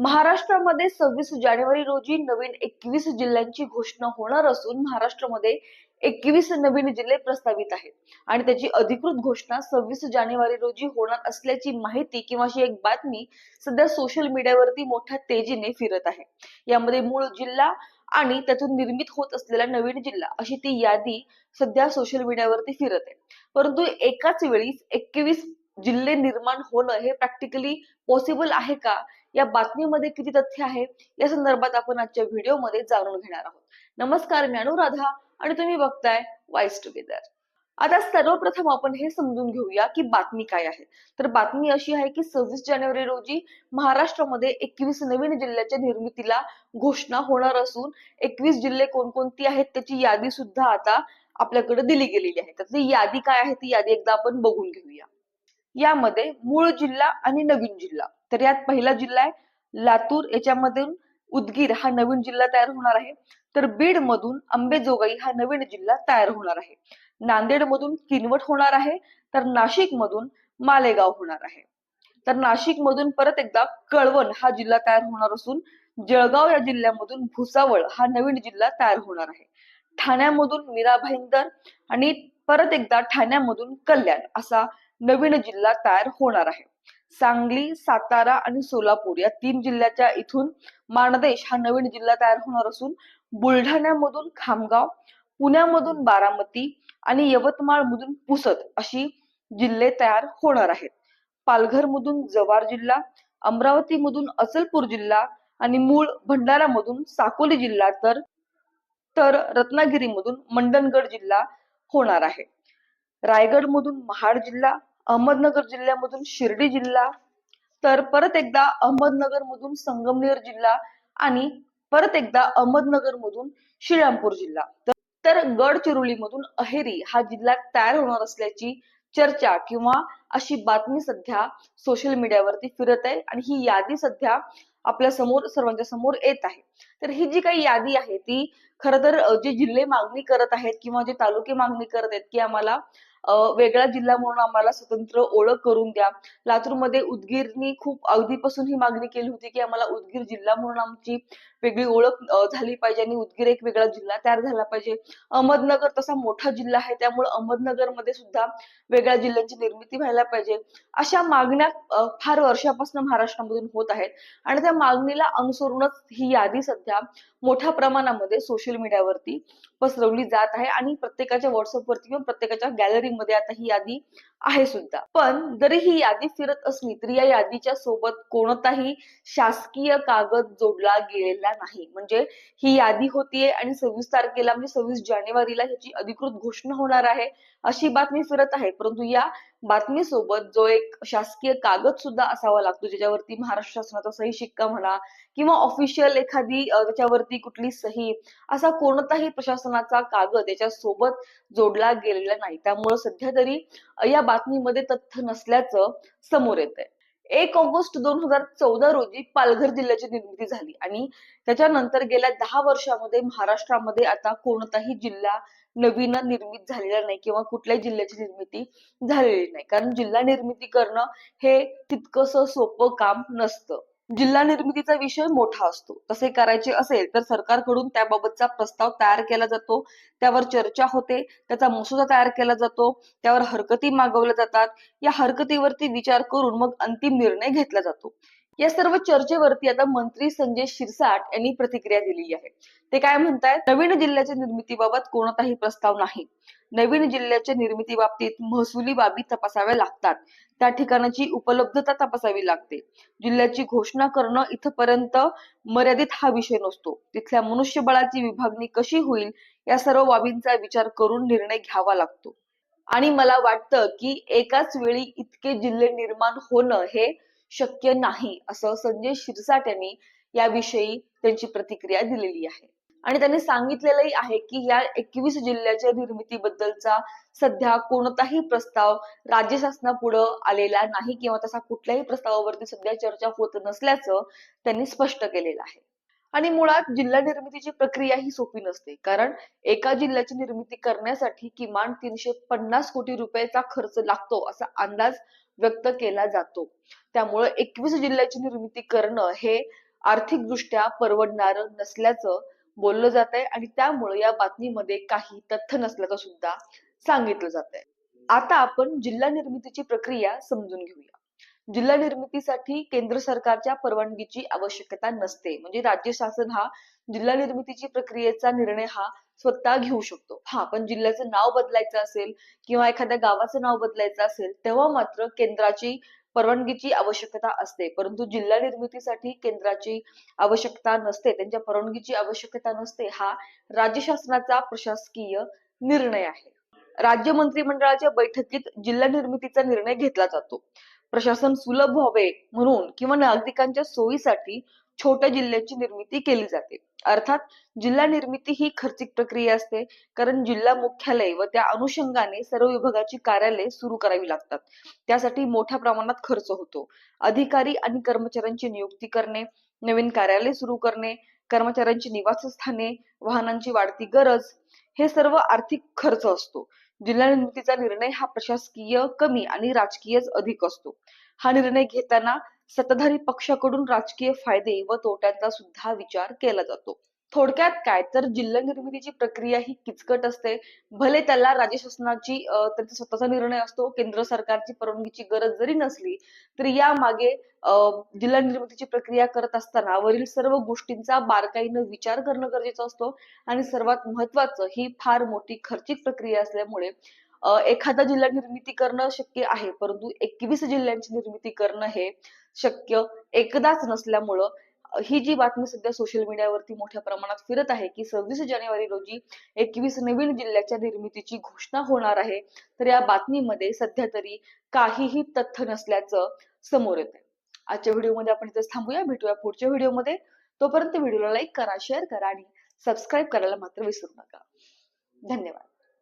महाराष्ट्रामध्ये सव्वीस जानेवारी रोजी नवीन एकवीस जिल्ह्यांची घोषणा होणार असून महाराष्ट्रामध्ये एकवीस नवीन जिल्हे प्रस्तावित आहेत. आणि त्याची अधिकृत घोषणा सव्वीस जानेवारी रोजी होणार असल्याची माहिती किंवा अशी एक बातमी सध्या सोशल मीडियावरती मोठ्या तेजीने फिरत आहे. यामध्ये मूळ जिल्हा आणि त्यातून निर्मित होत असलेला नवीन जिल्हा अशी ती यादी सध्या सोशल मीडियावरती फिरत आहे. परंतु एकाच वेळी एकवीस जिल्हे निर्माण होणं हे प्रॅक्टिकली पॉसिबल आहे का? या बातमीमध्ये किती तथ्य आहे? या संदर्भात आपण आजच्या व्हिडिओमध्ये जाणून घेणार आहोत. नमस्कार मी अनुराधा आणि तुम्ही बघताय वाईस टुगेदर आता सर्वप्रथम आपण हे समजून घेऊया की बातमी काय आहे. तर बातमी अशी आहे की सव्वीस जानेवारी रोजी महाराष्ट्रामध्ये एकवीस नवीन जिल्ह्याच्या निर्मितीला घोषणा होणार असून एकवीस जिल्हे कोणकोणती आहेत त्याची यादी सुद्धा आता आपल्याकडे दिली गेलेली आहे. त्यातली ती यादी काय आहे? ती यादी एकदा आपण बघून घेऊया. यामध्ये मूळ जिल्हा आणि नवीन जिल्हा. तर यात पहिला जिल्हा आहे लातूर. याच्यामधून उदगीर हा नवीन जिल्हा तयार होणार आहे. तर बीड मधून अंबेजोगाई हा नवीन जिल्हा तयार होणार आहे. नांदेड मधून किनवट होणार आहे. तर नाशिक मधून मालेगाव होणार आहे. तर नाशिक मधून परत एकदा कळवण हा जिल्हा तयार होणार असून जळगाव या जिल्ह्यामधून भुसावळ हा नवीन जिल्हा तयार होणार आहे. ठाण्यामधून मीरा भाईंदर आणि परत एकदा ठाण्यामधून कल्याण असा नवीन जिल्हा तयार होणार आहे. सांगली सातारा आणि सोलापूर या तीन जिल्ह्याच्या इथून माणदेश हा नवीन जिल्हा तयार होणार असून बुलढाण्यामधून खामगाव पुण्यामधून बारामती आणि यवतमाळ मधून पुसत अशी जिल्हे तयार होणार आहेत. पालघर मधून जव्हार जिल्हा अमरावती मधून अचलपूर जिल्हा आणि मूळ भंडारा मधून साकोली जिल्हा तर तर रत्नागिरीमधून मंडणगड जिल्हा होणार आहे. रायगड मधून महाड जिल्हा अहमदनगर जिल्ह्यामधून शिर्डी जिल्हा तर परत एकदा अहमदनगर मधून संगमनेर जिल्हा आणि परत एकदा अहमदनगर मधून श्रीरामपूर जिल्हा. तर- तर गडचिरोलीमधून अहेरी हा जिल्हा तयार होणार असल्याची चर्चा किंवा अशी बातमी सध्या सोशल मीडियावरती फिरत आहे आणि ही यादी सध्या आपल्यासमोर सर्वांच्या समोर येत आहे. तर ही जी काही यादी आहे ती खर तर जे जिल्हे मागणी करत आहेत किंवा जे तालुके मागणी करत आहेत की आम्हाला वेगळा जिल्हा म्हणून आम्हाला स्वतंत्र ओळख करून द्या. लातूरमध्ये उदगीरनी खूप अगदीपासून ही मागणी केली होती की आम्हाला उदगीर जिल्हा म्हणून आमची वेगळी ओळख झाली पाहिजे आणि उदगीर एक वेगळा जिल्हा तयार झाला पाहिजे. अहमदनगर तसा मोठा जिल्हा आहे त्यामुळे अहमदनगरमध्ये सुद्धा वेगळ्या जिल्ह्यांची निर्मिती व्हायला पाहिजे. अशा मागण्या फार वर्षापासून महाराष्ट्रामधून होत आहेत आणि त्या मागणीला अनुसरूनच ही यादी सध्या मोठ्या प्रमाणामध्ये सोशल मीडियावरती पसरवली जात आहे आणि प्रत्येकाच्या व्हॉट्सअपवरती किंवा प्रत्येकाच्या गॅलरीमध्ये आता ही यादी आहे सुद्धा. पण जरी ही यादी फिरत असली तरी या यादीच्या सोबत कोणताही शासकीय कागद जोडला गेलेला नाही. म्हणजे ही यादी होतीये आणि सव्वीस तारखेला म्हणजे सव्वीस जानेवारीला ह्याची अधिकृत घोषणा होणार आहे अशी बातमी फिरत आहे. परंतु या बातमीसोबत जो एक शासकीय कागद सुद्धा असावा लागतो ज्याच्यावरती महाराष्ट्र शासनाचा सही शिक्का म्हणा किंवा ऑफिशियल एखादी त्याच्यावरती कुठली सही असा कोणताही प्रशासनाचा कागद याच्या सोबत जोडला गेलेला नाही. त्यामुळे सध्या तरी या बातमीमध्ये तथ्य नसल्याचं समोर येत आहे एक ऑगस्ट दोन हजार चौदा रोजी पालघर जिल्ह्याची निर्मिती झाली. आणि त्याच्यानंतर गेल्या दहा वर्षामध्ये महाराष्ट्रामध्ये आता कोणताही जिल्हा नवीन निर्मित झालेला नाही किंवा कुठल्याही जिल्ह्याची निर्मिती झालेली नाही. कारण जिल्हा निर्मिती करणं हे तितकंसं सोपं काम नसतं. जिल्हा निर्मितीचा विषय मोठा असतो. तसे करायचे असेल तर सरकारकडून त्याबाबतचा प्रस्ताव तयार केला जातो. त्यावर चर्चा होते. त्याचा मसुदा तयार केला जातो. त्यावर हरकती मागवल्या जातात. या हरकतीवरती विचार करून मग अंतिम निर्णय घेतला जातो. या सर्व चर्चेवरती आता मंत्री संजय शिरसाट यांनी प्रतिक्रिया दिलेली आहे. ते काय म्हणतायत? नवीन जिल्ह्याच्या निर्मितीबाबत कोणताही प्रस्ताव नाही. नवीन जिल्ह्याच्या निर्मिती बाबतीत महसुली बाबी तपासाव्या लागतात. त्या ठिकाणाची उपलब्धता तपासावी लागते. जिल्ह्याची घोषणा करणं इथपर्यंत मर्यादित हा विषय नसतो. तिथल्या मनुष्यबळाची विभागणी कशी होईल या सर्व बाबींचा विचार करून निर्णय घ्यावा लागतो. आणि मला वाटतं की एकाच वेळी इतके जिल्हे निर्माण होणं हे शक्य नाही असं संजय शिरसाट यांनी याविषयी त्यांची प्रतिक्रिया दिलेली आहे. आणि त्यांनी सांगितलेलंही आहे की या एकवीस जिल्ह्याच्या निर्मितीबद्दलचा सध्या कोणताही प्रस्ताव राज्य शासनापुढं आलेला नाही किंवा तसा कुठल्याही प्रस्तावावरती सध्या चर्चा होत नसल्याचं त्यांनी स्पष्ट केलेलं आहे. आणि मुळात जिल्हा निर्मितीची प्रक्रिया ही सोपी नसते. कारण एका जिल्ह्याची निर्मिती करण्यासाठी किमान तीनशे पन्नास कोटी रुपयाचा खर्च लागतो असा अंदाज व्यक्त केला जातो. त्यामुळे एकवीस जिल्ह्याची निर्मिती करणं हे आर्थिकदृष्ट्या परवडणार नसल्याचं बोललं जात आहे आणि त्यामुळे या बातमीमध्ये काही तथ्य नसल्याचं सुद्धा सांगितलं जात आहे आता आपण जिल्हा निर्मितीची प्रक्रिया समजून घेऊया. जिल्हा निर्मितीसाठी केंद्र सरकारच्या परवानगीची आवश्यकता नसते. म्हणजे राज्य शासन हा जिल्हा निर्मितीची प्रक्रियेचा निर्णय हा स्वतः घेऊ शकतो. हा पण जिल्ह्याचं नाव बदलायचं असेल किंवा एखाद्या गावाचं नाव बदलायचं असेल तेव्हा मात्र केंद्राची परवानगीची आवश्यकता असते. परंतु जिल्हा निर्मितीसाठी केंद्राची आवश्यकता नसते त्यांच्या परवानगीची आवश्यकता नसते हा राज्य शासनाचा प्रशासकीय निर्णय आहे. राज्य मंत्रिमंडळाच्या बैठकीत जिल्हा निर्मितीचा निर्णय घेतला जातो. प्रशासन सुलभ व्हावे म्हणून किंवा नागरिकांच्या सोयीसाठी छोट्या जिल्ह्याची निर्मिती केली जाते. अर्थात जिल्हा निर्मिती ही खर्चिक प्रक्रिया असते कारण जिल्हा मुख्यालय व त्या अनुषंगाने सर्व विभागाची कार्यालय सुरू करावी लागतात. त्यासाठी मोठ्या प्रमाणात खर्च होतो. अधिकारी आणि कर्मचाऱ्यांची नियुक्ती करणे नवीन कार्यालय सुरू करणे कर्मचाऱ्यांची निवासस्थाने वाहनांची वाढती गरज हे सर्व आर्थिक खर्च असतो. जिल्हा निर्मितीचा निर्णय हा प्रशासकीय कमी आणि राजकीयच अधिक असतो. हा निर्णय घेताना सत्ताधारी पक्षाकडून राजकीय फायदे व तोट्यांचा सुद्धा विचार केला जातो. थोडक्यात काय? तर जिल्हा निर्मितीची प्रक्रिया ही किचकट असते. भले त्याला राज्य शासनाची त्यांचा स्वतःचा निर्णय असतो केंद्र सरकारची परवानगीची गरज जरी नसली तरी या मागे जिल्हा निर्मितीची प्रक्रिया करत असताना वरील सर्व गोष्टींचा बारकाईनं विचार करणं गरजेचं असतो. आणि सर्वात महत्वाचं ही फार मोठी खर्चिक प्रक्रिया असल्यामुळे एखादा जिल्हा निर्मिती करणं शक्य आहे परंतु एकवीस जिल्ह्यांची निर्मिती करणं हे शक्य एकदाच नसल्यामुळं ही जी बातमी सध्या सोशल मीडियावरती मोठ्या प्रमाणात फिरत आहे की सव्वीस जानेवारी रोजी एकवीस नवीन जिल्ह्याच्या निर्मितीची घोषणा होणार आहे तर या बातमीमध्ये सध्या तरी काहीही तथ्य नसल्याचं समोर येत आहे आजच्या व्हिडिओमध्ये आपण इथेच थांबूया. भेटूया पुढच्या व्हिडिओमध्ये. तोपर्यंत व्हिडिओला लाईक करा शेअर करा आणि सबस्क्राईब करायला मात्र विसरू नका. धन्यवाद.